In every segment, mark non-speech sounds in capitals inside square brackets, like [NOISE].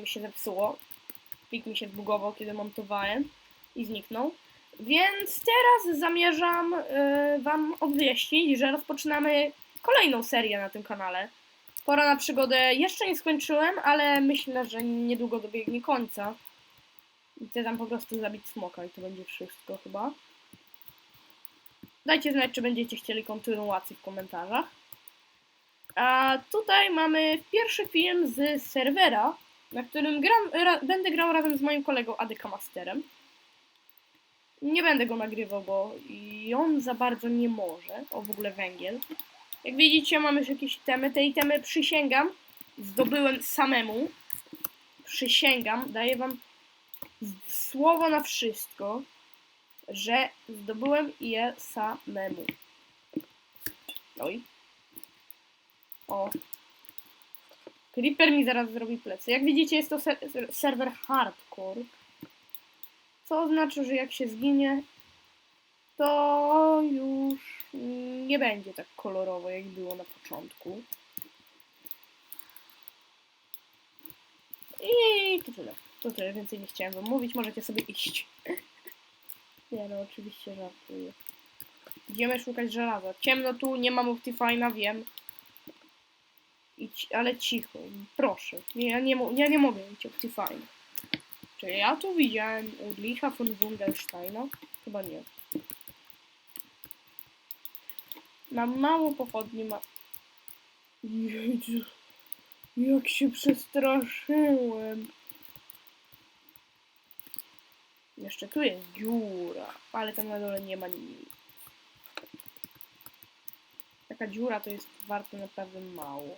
mi się zepsuło. Plik mi się zbugował, kiedy montowałem i zniknął. Więc teraz zamierzam y, Wam obwieścić, że rozpoczynamy kolejną serię na tym kanale. Pora na przygodę jeszcze nie skończyłem, ale myślę, że niedługo dobiegnie końca. I chcę tam po prostu zabić smoka i to będzie wszystko chyba. Dajcie znać, czy będziecie chcieli kontynuacji w komentarzach. A tutaj mamy pierwszy film z serwera, na którym gram, ra, będę grał razem z moim kolegą Adyka Masterem. Nie będę go nagrywał, bo on za bardzo nie może. O, w ogóle węgiel. Jak widzicie, mamy już jakieś temy. Te itemy przysięgam, zdobyłem samemu. Przysięgam, daję wam słowo na wszystko, że zdobyłem je samemu. Oj. O. Creeper mi zaraz zrobi plecy. Jak widzicie, jest to ser- serwer hardcore. Co oznacza, że jak się zginie, to już nie będzie tak kolorowo, jak było na początku. I to tyle. To tyle, więcej nie chciałem wam mówić, możecie sobie iść. [LAUGHS] Nie no, oczywiście żartuję. Idziemy szukać żelaza. Ciemno tu, nie mam Optifine'a, wiem. Idź, ale cicho, proszę. Nie, ja, nie, ja nie mogę mieć Optifine'a. Czy ja tu widziałem Ulricha von Wundersteina? Chyba nie. Mam mało pochodni, ma... Jezu, jak się przestraszyłem. Jeszcze tu jest dziura, ale tam na dole nie ma nic. Taka dziura to jest warte naprawdę mało.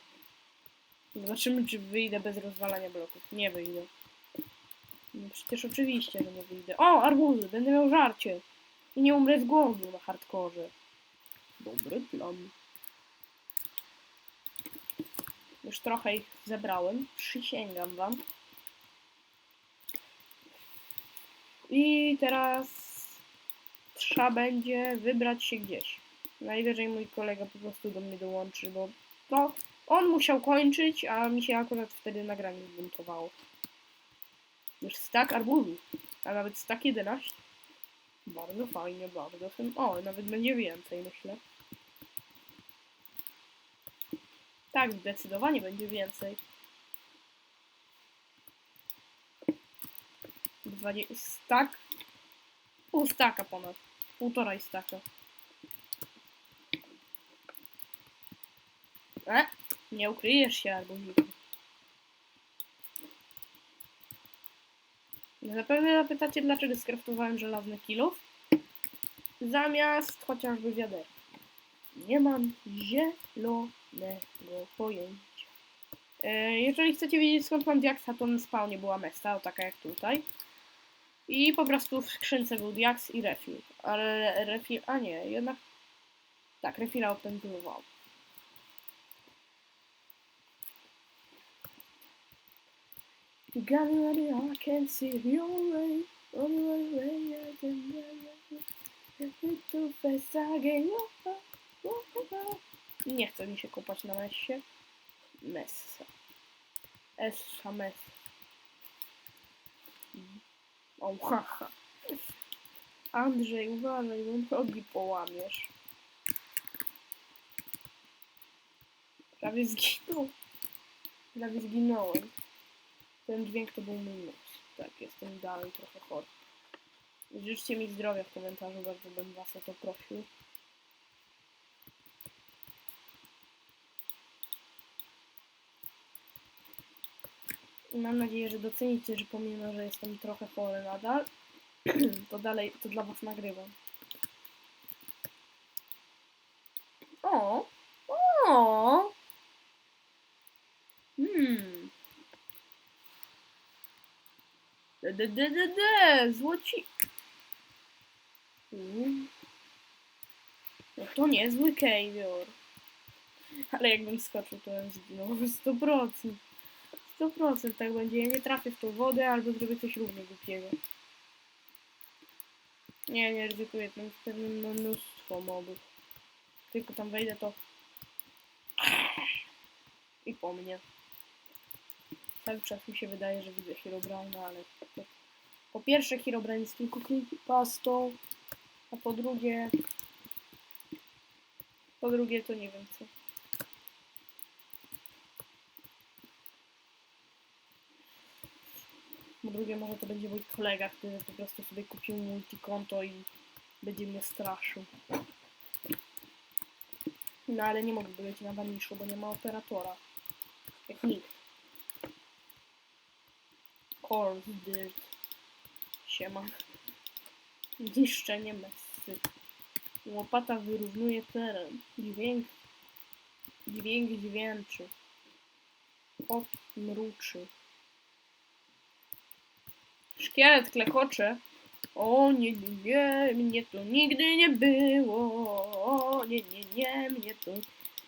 Zobaczymy, czy wyjdę bez rozwalania bloków. Nie wyjdę. No przecież oczywiście, że nie wyjdę. O, arbuzy! Będę miał żarcie. I nie umrę z głodu na hardkorze. Dobry plan. Już trochę ich zebrałem. Przysięgam wam. I teraz trzeba będzie wybrać się gdzieś. Najwyżej mój kolega po prostu do mnie dołączy, bo to on musiał kończyć, a mi się akurat wtedy nagranie zbuntowało. Już stak arbuzów, a nawet stak 11. Bardzo fajnie, bardzo fajnie. O, nawet będzie więcej, myślę. Tak, zdecydowanie będzie więcej. 20 stak. Pół staka ponad. Półtora staka. E? Nie ukryjesz się, arbuziku. Zapewne zapytacie, dlaczego skraftowałem żelazny kilów, zamiast chociażby wiaderka. Nie mam zielonego pojęcia. E, jeżeli chcecie wiedzieć skąd mam diaksa, to na spawnie była mesta, o taka jak tutaj. I po prostu w skrzynce był diaks i refil. Ale refil, a nie, jednak tak, refila optymalizował. You got me ready, I see I can too fast again. Nie chce mi się kopać na messie. Messa. Essa messa. O, haha. Andrzej, uważaj, bo nogi połamiesz. Prawie zginął. Prawie zginąłem. Ten dźwięk to był mózg. Tak, jestem dalej trochę chory. Życzcie mi zdrowia w komentarzu, bardzo bym was o to prosił. Mam nadzieję, że docenicie, że pomimo, że jestem trochę chory nadal, [CLEARS THROAT] to dalej, to dla was nagrywam. O! O! Hmm. De, złoci... Mm. No to niezły Kejwior. Ale jakbym skoczył, to bym zginął 100%. 100% tak będzie. Ja nie trafię w tą wodę albo zrobię coś równie głupiego. Nie, nie ryzykuję. Tam jest mnóstwo mobów. Tylko tam wejdę to... I po mnie. Cały czas mi się wydaje, że widzę Herobrine'a, ale po, pierwsze Herobrine jest tylko creepypastą, a po drugie... Po drugie to nie wiem co. Po drugie może to będzie mój kolega, który po prostu sobie kupił multikonto i będzie mnie straszył. No ale nie mogę być na waniszu, bo nie ma operatora. Jak nikt. Corpse Dirt. Siema. Niszczenie messy. Łopata wyrównuje teren. Dźwięk. Dźwięk dźwięczy. Kot mruczy. Szkielet klekocze. O nie, nie, nie, mnie to nigdy nie było. O nie, nie, nie, mnie to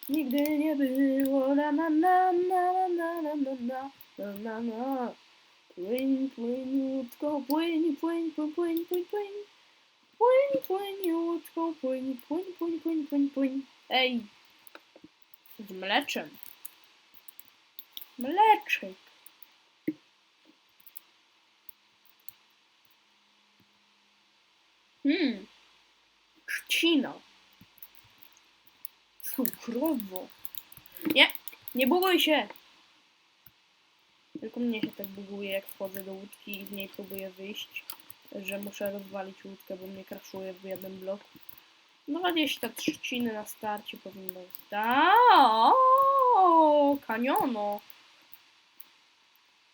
nigdy nie było. Na na na na na na na na na na. Płyń, łódko, płyń, płyń, płyń, płyń, płyń, płyń. Płyń, łódko, płyń, płyń, płyń, płyń, płyń, płyń. Ej! Z mleczem. Mleczek. Hmm. Trzcina. Cukrowo. Nie, nie buguj się. Tylko mnie się tak buguje, jak wchodzę do łódki i z niej próbuję wyjść, że muszę rozwalić łódkę, bo mnie kraszuje w jeden blok. No gdzieś ta trzciny na starcie powinno być. Kaniono.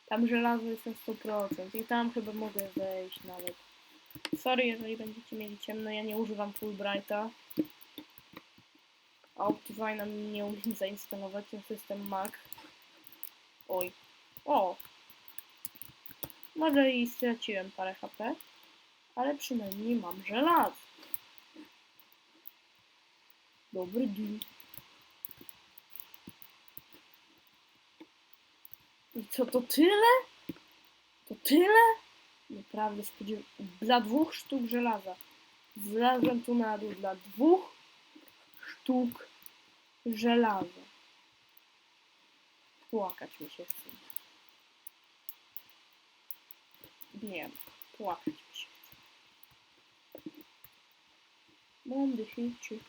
Tam żelazo jest na 100% i tam chyba mogę wejść nawet. Sorry, jeżeli będziecie mieli ciemno, ja nie używam Fulbrighta. Mi nie umiem zainstalować na system Mac. Oj. O! Może i straciłem parę HP, ale przynajmniej mam żelazo. Dobry deal. I co, to tyle? To tyle? Naprawdę spodziewałem Dla dwóch sztuk żelaza. Zlazłem tu na dół dla dwóch sztuk żelaza. Płakać mi się chce. Нет, плакать. Бомбы, фичи.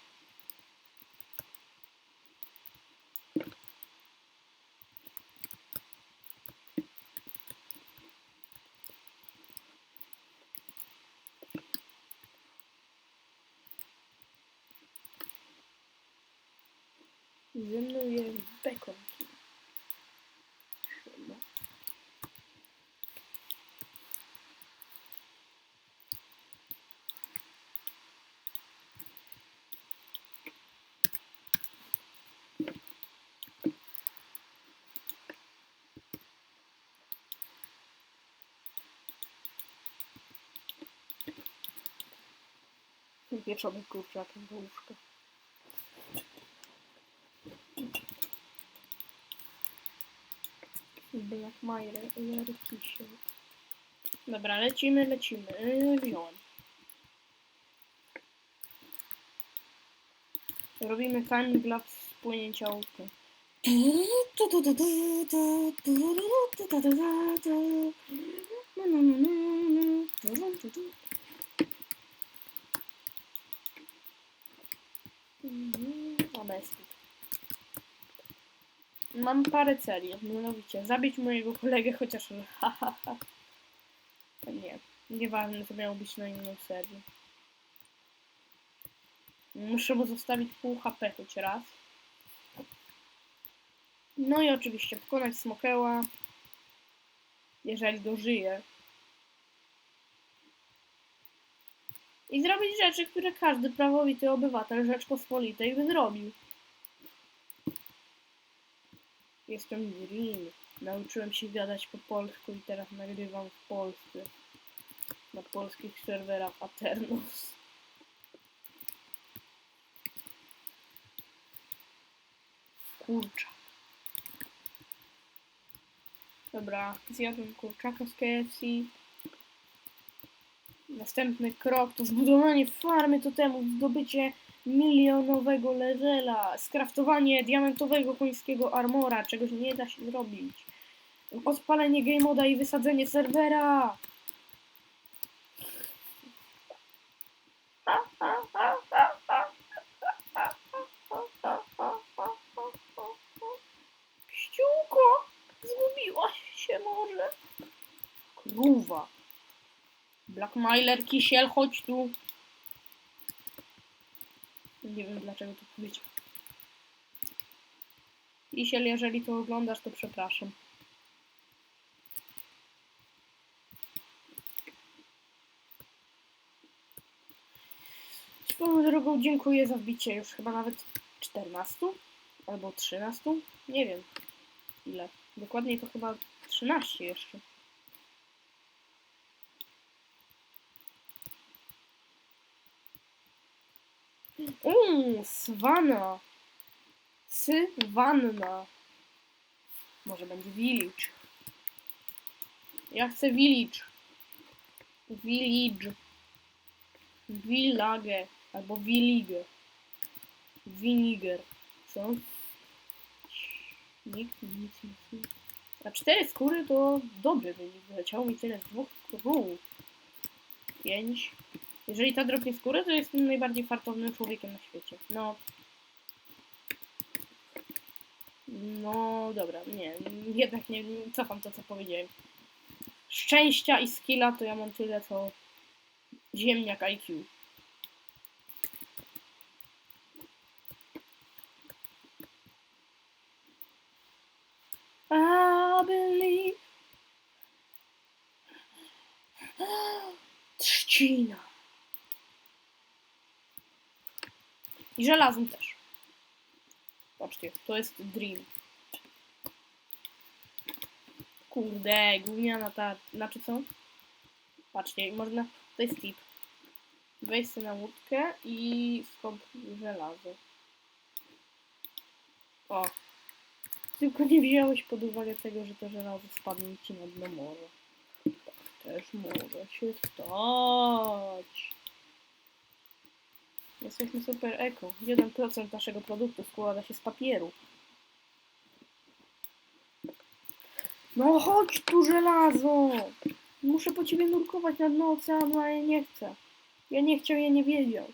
tym pieczonym kurczakiem do łóżka. Niby jak majerki się. Dobra, lecimy, lecimy. Yy, wziąłem. Robimy timelapse z płynięcia łódką. No, no, no, no, no. Kitu. Mam parę celi, mianowicie zabić mojego kolegę, chociaż. [LAUGHS] Nie, nieważne, to miało być na inną serię. Muszę mu zostawić pół HP choć raz. No i oczywiście pokonać Smokeła, jeżeli dożyje. I zrobić rzeczy, które każdy prawowity obywatel Rzeczpospolitej by zrobił. Jestem Green. Nauczyłem się gadać po polsku i teraz nagrywam w Polsce. Na polskich serwerach Aternos. Kurczak. Dobra, zjadłem kurczaka z KFC. Następny krok to zbudowanie farmy totemu, zdobycie milionowego levela, skraftowanie diamentowego końskiego armora, czego się nie da się zrobić. Odpalenie game moda i wysadzenie serwera. Ściółko, zgubiłaś się może? Krówa. Blackmailer, kisiel, chodź tu. Nie wiem dlaczego to powiedział. Kisiel, jeżeli to oglądasz, to przepraszam. Swoją drogą dziękuję za wbicie już chyba nawet 14 albo 13. Nie wiem ile. Dokładniej to chyba 13 jeszcze. Uuu, Swana. Sywanna. Może będzie village. Ja chcę village. Village. Village. Albo villige. Winiger. Co? Nikt nic nie. A cztery skóry to dobry wynik. Wyleciało mi tyle z dwóch król. Pięć. Jeżeli ta drobnie skórę, to jestem najbardziej fartownym człowiekiem na świecie. No. No dobra, nie. Jednak nie cofam to, co powiedziałem. Szczęścia i skilla to ja mam tyle, co ziemniak IQ. Believe. Trzcina. I żelazem też. Patrzcie, to jest Dream. Kurde, gówniana ta... Znaczy co? Patrzcie, można... To jest tip. Weź sobie na łódkę i skop żelazo. O. Tylko nie wziąłeś pod uwagę tego, że to żelazo spadnie ci na dno morza. Tak też może się stać. Jesteśmy super eko. 1% naszego produktu składa się z papieru. No chodź tu żelazo! Muszę po ciebie nurkować na dno oceanu, a ja nie chcę. Ja nie chciał, ja nie wiedział.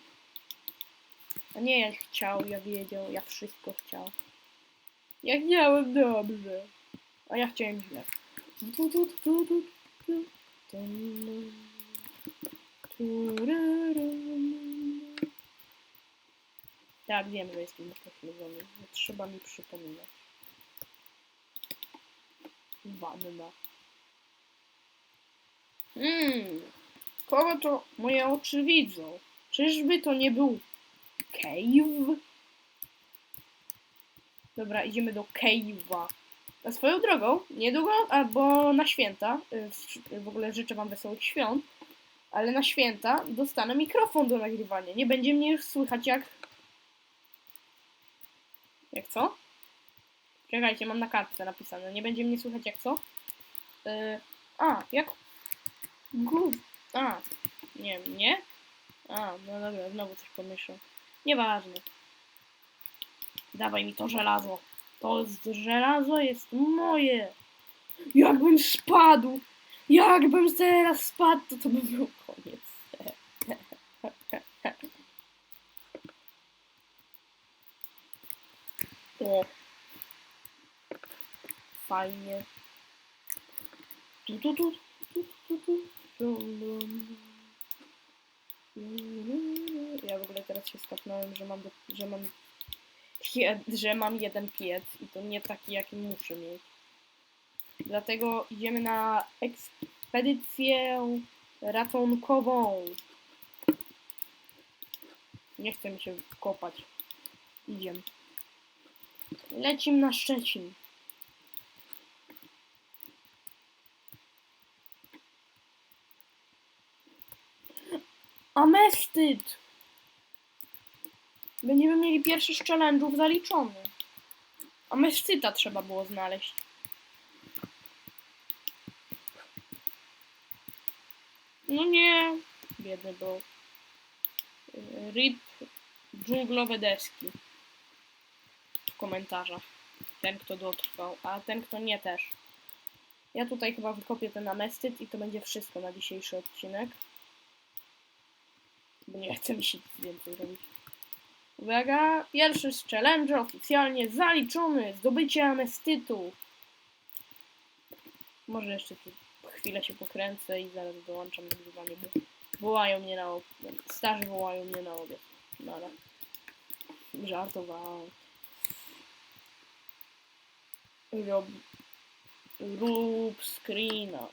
A nie ja chciał, ja wiedział, ja wszystko chciał. Ja chciałem dobrze. A ja chciałem źle. Tu, Tak, wiem, że jestem pośledzony. Nie trzeba mi przypominać. Wanna. Hmm. Kogo to moje oczy widzą? Czyżby to nie był cave? Dobra, idziemy do cave'a. A swoją drogą, niedługo, albo na święta, y, w ogóle życzę wam wesołych świąt, ale na święta dostanę mikrofon do nagrywania. Nie będzie mnie już słychać jak... Jak co? Czekajcie, mam na kartce napisane. Nie będzie mnie słychać jak co? Y, a, jak... Gów... A, nie, nie? A, no dobra, znowu coś pomyślę. Nieważne. Dawaj mi to żelazo. To żelazo jest moje. Jakbym spadł, jakbym teraz spadł, to to by był koniec. O. Fajnie. Ja w ogóle teraz się skapnąłem, że mam, że mam że mam jeden piec i to nie taki, jaki muszę mieć. Dlatego idziemy na ekspedycję ratunkową. Nie chcę mi się kopać. Idziemy. Lecim na Szczecin. Amestyd! Będziemy mieli pierwszy z challenge'ów zaliczony. A mescyta trzeba było znaleźć. No nie. Biedny był. Rip dżunglowe deski. Komentarzach. Ten, kto dotrwał, a ten, kto nie też. Ja tutaj chyba wykopię ten amestyt i to będzie wszystko na dzisiejszy odcinek. Bo nie chce mi się więcej robić. Uwaga, pierwszy z challenge oficjalnie zaliczony. Zdobycie amestytu. Może jeszcze tu chwilę się pokręcę i zaraz dołączam nagrywanie, bo wołają mnie na obiad. Starzy wołają mnie na obiad. Nara. Żartowałem. Rob... Rób screena.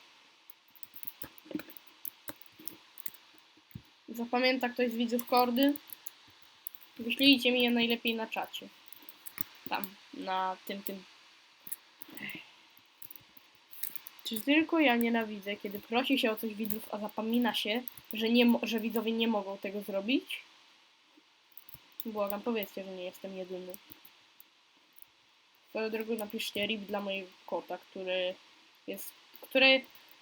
Zapamięta ktoś z widzów kordy? Wyślijcie mi je najlepiej na czacie. Tam, na tym, tym. Czy tylko ja nienawidzę, kiedy prosi się o coś widzów, a zapomina się, że, nie, że widzowie nie mogą tego zrobić? Błagam, powiedzcie, że nie jestem jedyny. Swoją drogą napiszcie rip dla mojego kota, który jest... który...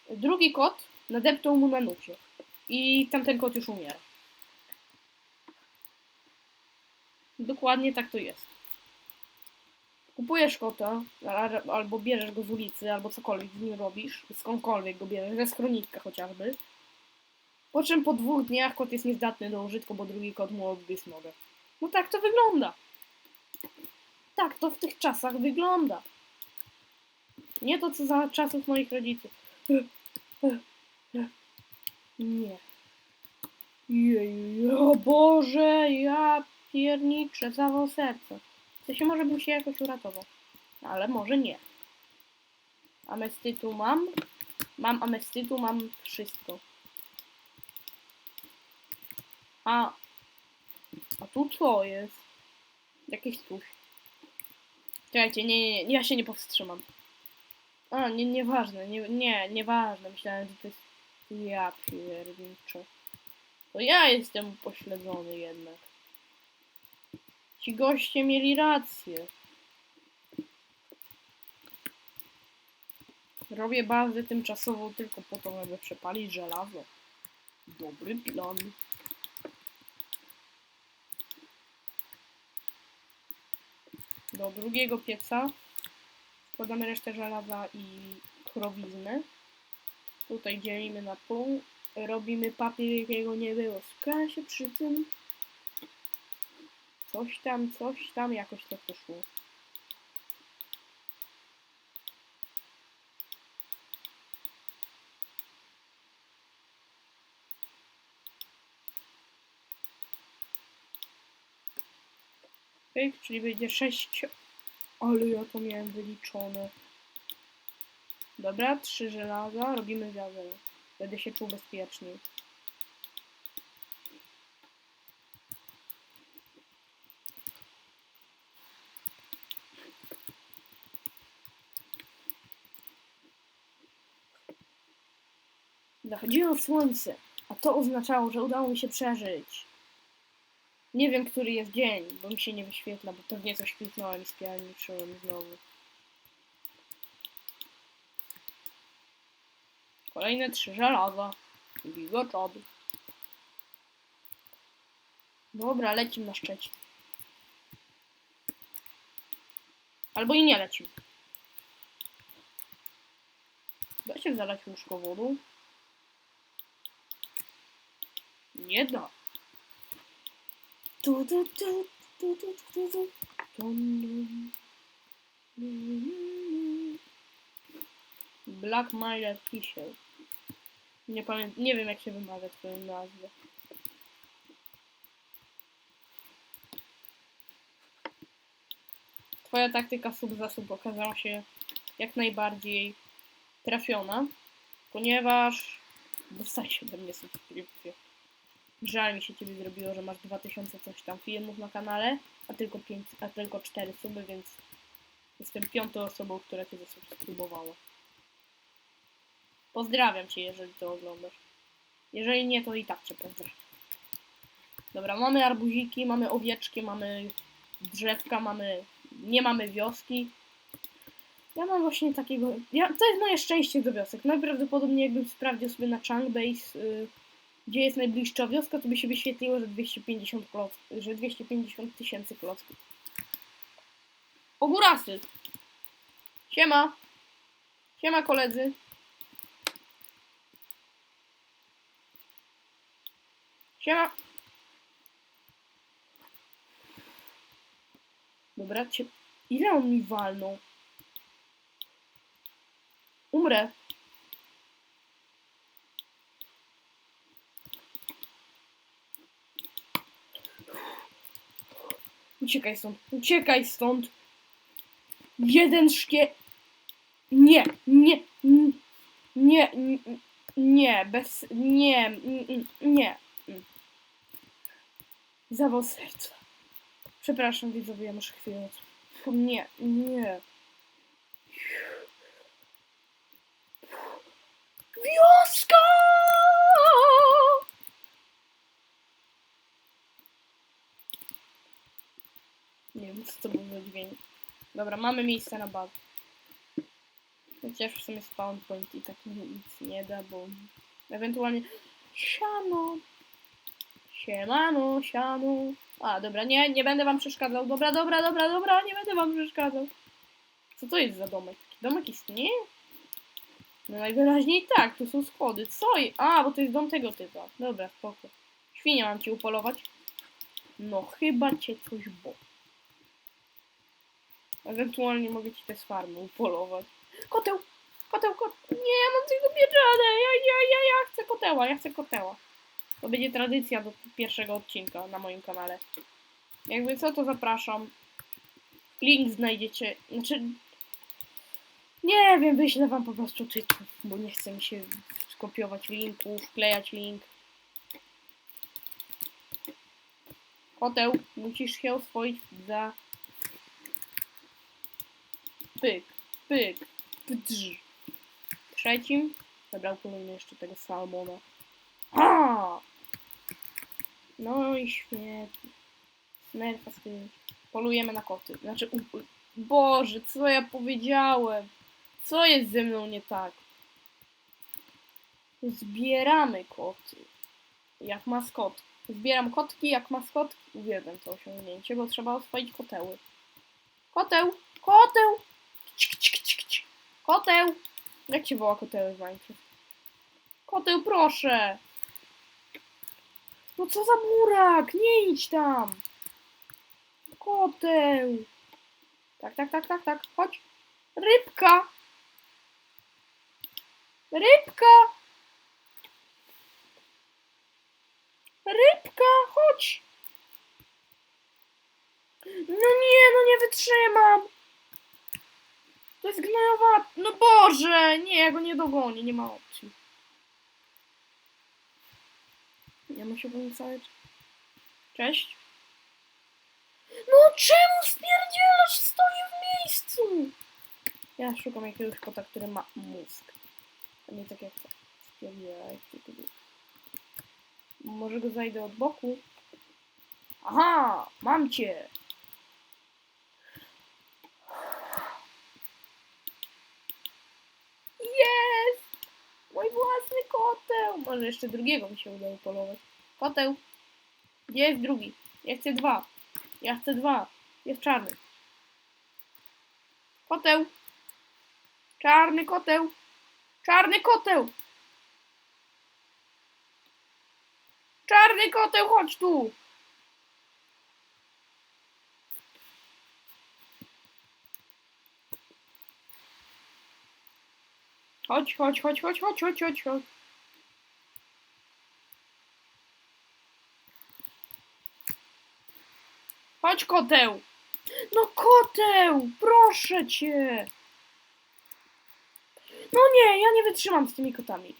Drugi kot nadeptał mu na nucie. I tamten kot już umiera. Dokładnie tak to jest. Kupujesz kota, albo bierzesz go z ulicy, albo cokolwiek z nim robisz, skądkolwiek go bierzesz, ze schroniska chociażby. Po czym po dwóch dniach kot jest niezdatny do użytku, bo drugi kot mu odgryzł nogę. No tak to wygląda. Tak to w tych czasach wygląda. Nie to, co za czasów moich rodziców. Nie. Jej, o Boże, ja pierniczę, zawał serca. W sensie może bym się jakoś uratował. Ale może nie. Amestytu mam. Mam amestytu, mam wszystko. A. A tu co jest? Jakieś coś. Czekajcie, nie, nie, nie, ja się nie powstrzymam. A, nie, nieważne, nie, nie, nieważne. Myślałem, że to jest... Ja pierniczę. To ja jestem upośledzony jednak. Ci goście mieli rację. Robię bazę tymczasową tylko po to, żeby przepalić żelazo. Dobry plan. Do drugiego pieca wkładamy resztę żelaza i krowiznę. Tutaj dzielimy na pół. Robimy papier, jakiego nie było. Się przy tym. Coś tam, coś tam, jakoś to poszło. Okej, czyli będzie 6. Ale ja to miałem wyliczone. Dobra, trzy żelaza, robimy wiadro. Będę się czuł bezpieczniej. Zachodziło słońce, a to oznaczało, że udało mi się przeżyć. Nie wiem, który jest dzień, bo mi się nie wyświetla, bo pewnie coś kliknąłem i spierniczyłem znowu. Kolejne trzy żelaza. Bigo job. Dobra, lecimy na Szczecin. Albo i nie lecimy. Da się zalać łóżko wodą? Nie da. Dum, dum. Dum, dum. Black Mile Kisiel. Nie pamiętam, nie wiem jak się wymawia twoją nazwę. Twoja taktyka sub za sub okazała się jak najbardziej trafiona, ponieważ dostałeś ode mnie subskrypcję. Żal mi się ciebie zrobiło, że masz 2000 coś tam filmów na kanale, a tylko 5, a tylko 4 suby, więc jestem piątą osobą, która cię zasubskrybowała. Pozdrawiam cię, jeżeli to oglądasz. Jeżeli nie, to i tak cię pozdrawiam. Dobra, mamy arbuziki, mamy owieczki, mamy drzewka, mamy... Nie mamy wioski. Ja mam właśnie takiego... Ja, to jest moje szczęście do wiosek. Najprawdopodobniej jakbym sprawdził sobie na Changbase, y, gdzie jest najbliższa wioska, to by się wyświetliło, że 250 kloc, że 250 tysięcy klocków. Ogórasy! Siema! Siema koledzy. Siema. Dobra, cię... Ile on mi walnął? Umrę. Uciekaj stąd, uciekaj stąd. Jeden szkie... Nie, nie, nie, n- nie, bez, nie, nie. Zawał serca. Przepraszam widzowie, muszę chwilę. Nie, nie. Wioska! Nie co to był dźwięk. Dobra, mamy miejsce na bazę. Chociaż w sumie spawn point i tak nic nie da, bo ewentualnie siano. Siemano, siano. A, dobra, nie, nie będę wam przeszkadzał. Dobra, dobra, dobra, dobra, nie będę wam przeszkadzał. Co to jest za domek? Domek istnieje? No najwyraźniej tak, tu są schody. Co? je- A, bo to jest dom tego typa. Dobra, spoko. Świnia mam ci upolować? No chyba cię coś bo. Ewentualnie mogę ci te farmy upolować. Koteł! Koteł, koteł! Nie, ja mam tylko pieczone! Ja, ja, ja, ja chcę koteła, ja chcę koteła. To będzie tradycja do pierwszego odcinka na moim kanale. Jakby co, to zapraszam. Link znajdziecie. Znaczy. Nie wiem, wyślę wam po prostu tytuł, bo nie chcę mi się skopiować linku, wklejać link. Koteł, musisz się oswoić za. Pyk, pyk, pdż. Trzecim. Dobra, upolujmy jeszcze tego salmona. A! No i świetnie. Smerfa z tym. Polujemy na koty. Znaczy, u... Boże, co ja powiedziałem? Co jest ze mną nie tak? Zbieramy koty. Jak maskot. Zbieram kotki jak maskotki. Uwielbiam to osiągnięcie, bo trzeba oswoić koteły. Koteł! Koteł! Cik, cik, cik, cik. Koteł! Jak się woła koteły w? Koteł, proszę! No co za burak! Nie idź tam! Koteł! Tak, tak, tak, tak, tak. Chodź. Rybka! Rybka! Rybka, chodź! No nie, no nie wytrzymam! To jest gnojowa... No Boże! Nie, ja go nie dogonię, nie ma opcji. Ja muszę cały. Cześć. No czemu spierdzielasz? Stoję w miejscu! Ja szukam jakiegoś kota, który ma mózg. A nie tak jak. Spierdzielaj. Może go zajdę od boku? Aha! Mam cię! Jest! Mój własny koteł! Może jeszcze drugiego mi się uda upolować. Koteł! Gdzie jest drugi? Ja chcę dwa. Ja chcę dwa. Jest czarny. Koteł! Czarny koteł! Czarny koteł! Czarny koteł, chodź tu! Chodź, chodź, chodź, chodź, chodź, chodź, chodź, chodź. Chodź, koteł! No koteł! Proszę cię! No nie, ja nie wytrzymam z tymi kotami.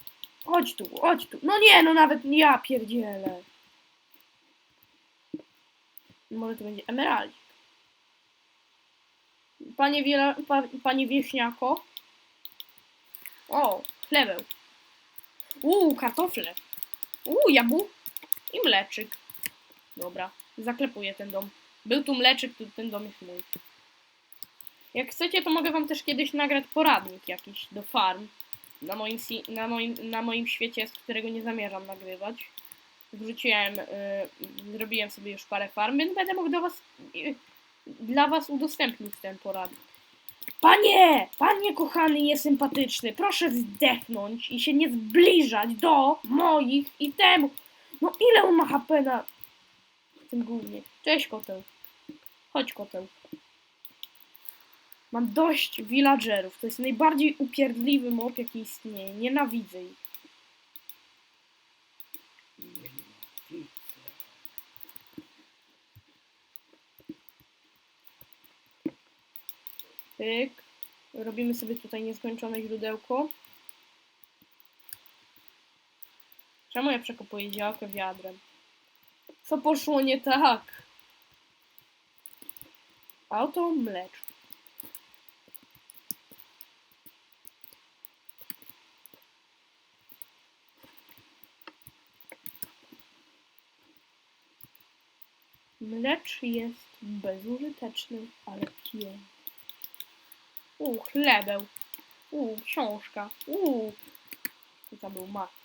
Chodź tu, chodź tu. No nie, no nawet ja pierdzielę. Może to będzie emerald. Panie, wiela, pa, panie wieśniako. O, chlebeł. Uuu, kartofle. Uuu, jabłko. I mleczyk. Dobra, zaklepuję ten dom. Był tu mleczyk, tu ten dom jest mój. Jak chcecie, to mogę wam też kiedyś nagrać poradnik jakiś do farm. Na moim, na moim, na moim świecie, z którego nie zamierzam nagrywać. Wrzuciłem, y, zrobiłem sobie już parę farm, więc będę mógł do was, y, dla was udostępnić ten poradnik. Panie! Panie kochany niesympatyczny, proszę zdechnąć i się nie zbliżać do moich itemów. No ile on ma HP na tym głównie? Cześć koteł. Chodź koteł. Mam dość villagerów. To jest najbardziej upierdliwy mob, jaki istnieje. Nienawidzę ich. Pyk. Robimy sobie tutaj nieskończone źródełko. Czemu ja przekopuję działkę wiadrem? Co poszło nie tak? Auto mleczne. Mlecz jest bezużyteczny, ale piękny. U, chlebeł. U, książka. U. Tam był mak?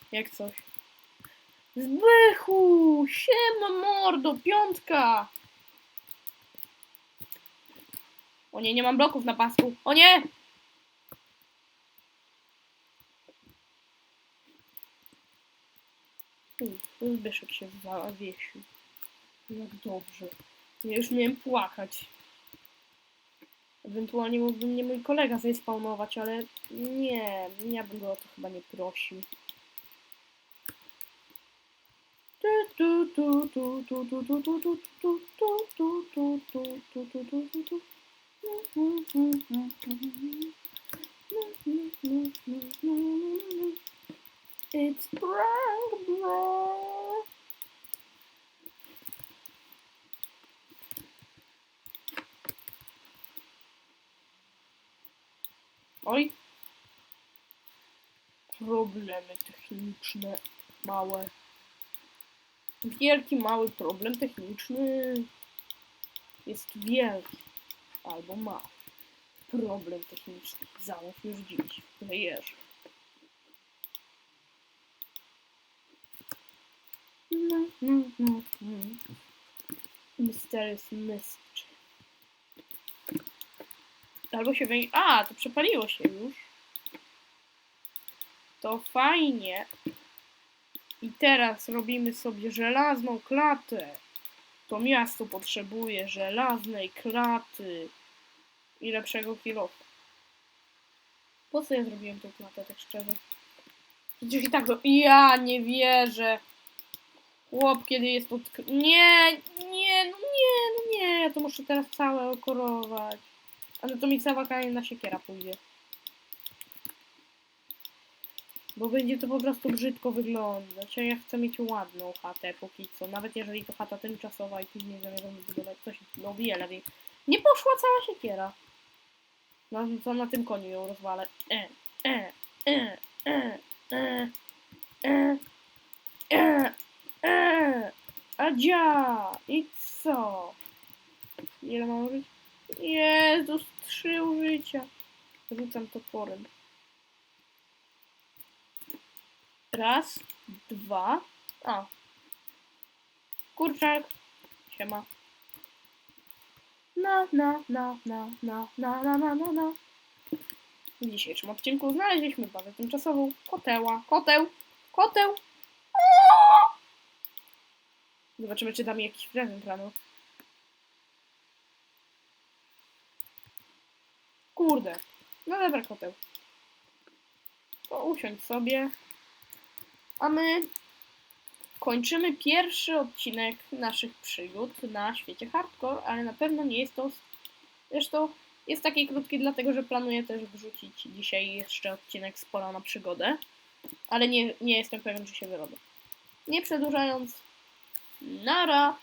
jak coś. Zbychu! Siema mordo, piątka! O nie, nie mam bloków na pasku. O nie! Zbyszek się zawiesił. Jak dobrze. Ja już miałem płakać. Ewentualnie mógłby mnie mój kolega zespawnować, ale nie, ja bym go o to chyba nie prosił. It's prank, bro. Oj. Problemy techniczne małe. Wielki, mały problem techniczny jest wielki albo ma problem techniczny. Zamów już dziś w playerze. No, no, no, no. Mysterious Mystery. Albo się węgi... A, to przepaliło się już. To fajnie. I teraz robimy sobie żelazną klatę. To miasto potrzebuje żelaznej klaty i lepszego kilofa. Po co ja zrobiłem tą klatę, tak szczerze? Przecież i tak to... Ja nie wierzę! Chłop, kiedy jest od... Nie, nie, no nie, no nie, ja to muszę teraz całe okorować. Ale to mi cała kolejna siekiera pójdzie. Bo będzie to po prostu brzydko wyglądać, a ja chcę mieć ładną chatę póki co. Nawet jeżeli to chata tymczasowa i później zamierzam zbudować coś o wiele lepiej. Nie poszła cała siekiera. No to na tym koniu ją rozwalę. E, e, e, e, e, e, e, e, Adzia! I co? Ile mam żyć? Jezus, trzy użycia. Rzucam toporem. Raz, dwa. A. Kurczak. Siema. Na, na, na, na, na, na, na, na, na, na. W dzisiejszym odcinku znaleźliśmy bazę tymczasową koteła. Koteł! Koteł! Aaaa! Zobaczymy, czy da jakiś prezent rano. Kurde. No dobra, koteł. To usiądź sobie. A my kończymy pierwszy odcinek naszych przygód na świecie hardcore, ale na pewno nie jest to. Zresztą jest taki krótki, dlatego że planuję też wrzucić dzisiaj jeszcze odcinek sporo na przygodę, ale nie, nie jestem pewien, czy się wyrobię. nie przedłużając, nara!